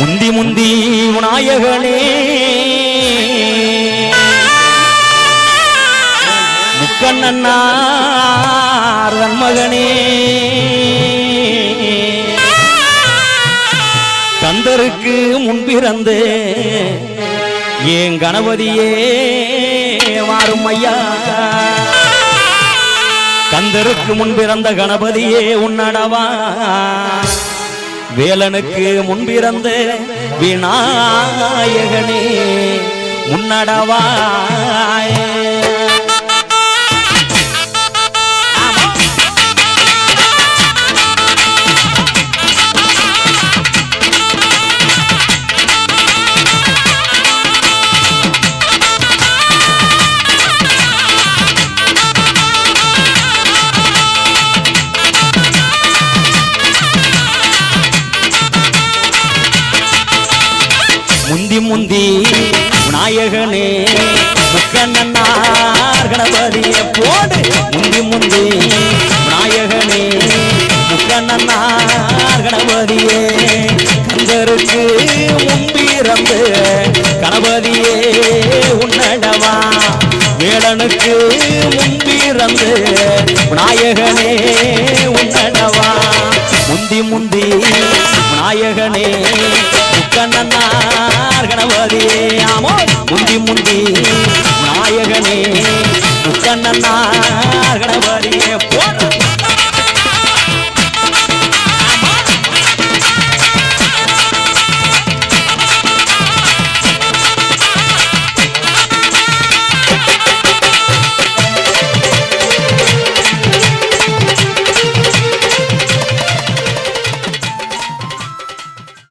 முந்தி முந்தி விநாயகனே. முக்கண்ணன்னார் மகனே கந்தருக்கு முன்பிறந்து ஏன் கணபதியே வாரும் ஐயா. கந்தருக்கு முன்பிறந்த கணபதியே உன்னடவா. வேலனுக்கு முன்பிறந்த விநாயகனே முன்னடவாயே முந்தி முந்தி விநாயகனே முக்கண்ணனார் கணபதிய போடு முந்தி முந்தி விநாயகனே முக்கண்ணனார் கணபதியே கந்தருக்கு முன்பிறந்து கணபதியே உன்னடவா? வேடனுக்கு முன்பிறந்து விநாயகனே உன்னடவா? முந்தி முந்தி விநாயகனே கண்ணன்னார் கணபதியே ஆமோ முந்தி முந்தி நாயகனே முக்கண்ணன்னார்